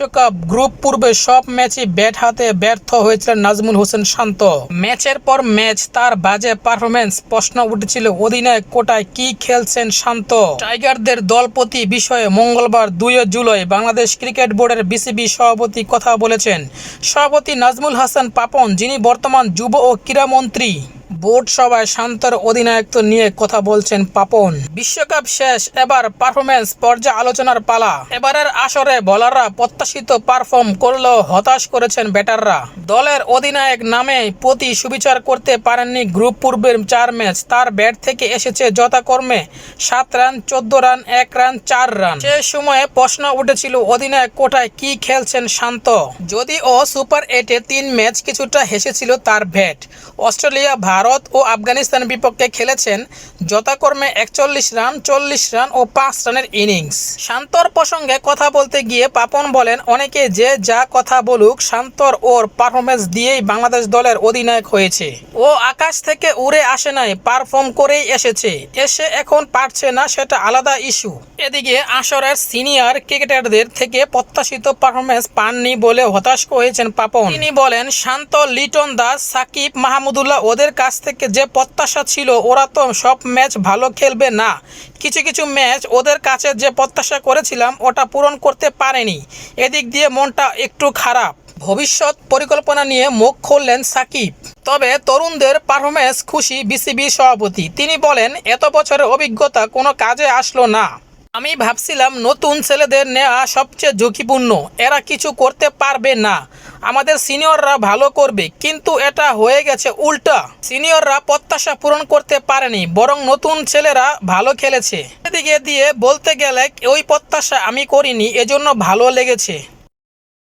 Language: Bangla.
বিশ্বকাপ গ্রুপ পূর্বে সব ম্যাচই ব্যাট হাতে ব্যর্থ হয়েছিলেন নাজমুল হোসেন শান্ত। ম্যাচের পর ম্যাচ তার বাজে পারফরমেন্স প্রশ্ন উঠেছিল অধিনায়ক কোটায় কি খেলছেন শান্ত? টাইগারদের দলপতি বিষয়ে মঙ্গলবার দুই জুলাই বাংলাদেশ ক্রিকেট বোর্ডের বিসিবি সভাপতি কথা বলেছেন। সভাপতি নাজমুল হাসান পাপন, যিনি বর্তমান যুব ও ক্রীড়ামন্ত্রী বোর্ড সভায় শান্তর অধিনায়কত্ব নিয়ে কথা বলছেন পাপন। বিশ্বকাপ শেষ, এবার পারফরমেন্স পর্যায়ে আলোচনার পালা। এবারের আসরে বলাররা প্রত্যাশিত পারফর্ম করলেও হতাশ করেছেন ব্যাটাররা দলের অধিনায়ক নামে প্রতি সুবিচার করতে পারেননি গ্রুপ পূর্বের চার ম্যাচ তার ব্যাট থেকে এসেছে যথাকর্মে সাত রান, চোদ্দ রান, এক রান, চার রান। সে সময়ে প্রশ্ন উঠেছিল অধিনায়ক কোটায় কি খেলছেন শান্ত? যদিও সুপার এইটে তিন ম্যাচ কিছুটা হেসেছিল তার ব্যাট অস্ট্রেলিয়া ভারত ও আফগানিস্তান বিপক্ষে খেলেছেন যথাকর্মে একচল্লিশ রান, চল্লিশ রান ও পাঁচ রানের ইনিংস। শান্তর প্রসঙ্গে কথা বলতে গিয়ে পাপন বলেন, অনেকে যে যা কথা বলুক, শান্তর ওর পারফরমেন্স দিয়েই বাংলাদেশ দলের অধিনায়ক হয়েছে। ও আকাশ থেকে উড়ে আসে নাই পারফর্ম করেই এসেছে। এসে এখন পারছে না, সেটা আলাদা ইস্যু এদিকে আসরের সিনিয়র ক্রিকেটারদের থেকে প্রত্যাশিত পারফরমেন্স পাননি বলে হতাশ হয়েছেন পাপন। তিনি বলেন, শান্ত লিটন দাস, সাকিব মাহমুদুল্লাহ ওদের কাছ থেকে যে প্রত্যাশা ছিল, ওরা তো সব ম্যাচ ভালো খেলবে না। কিছু কিছু ম্যাচ ওদের কাছে যে প্রত্যাশা করেছিলাম, ওটা পূরণ করতে পারেনি। এদিক দিয়ে মনটা একটু খারাপ। ভবিষ্যৎ পরিকল্পনা নিয়ে মুখ খুললেন সাকিব। তবে তরুণদের পারফরমেন্স খুশি বিসিবি সভাপতি। তিনি বলেন, এত বছরের অভিজ্ঞতা কোনো কাজে আসলো না। আমি ভাবছিলাম নতুন ছেলেদের নেওয়া সবচেয়ে ঝুঁকিপূর্ণ। এরা কিছু করতে পারবে না। আমাদের সিনিয়ররা ভালো করবে, কিন্তু এটা হয়ে গেছে উল্টা। সিনিয়ররা প্রত্যাশা পূরণ করতে পারেনি, বরং নতুন ছেলেরা ভালো খেলেছে। এদিকে দিয়ে বলতে গেলে ওই প্রত্যাশা আমি করিনি, এজন্য ভালো লেগেছে।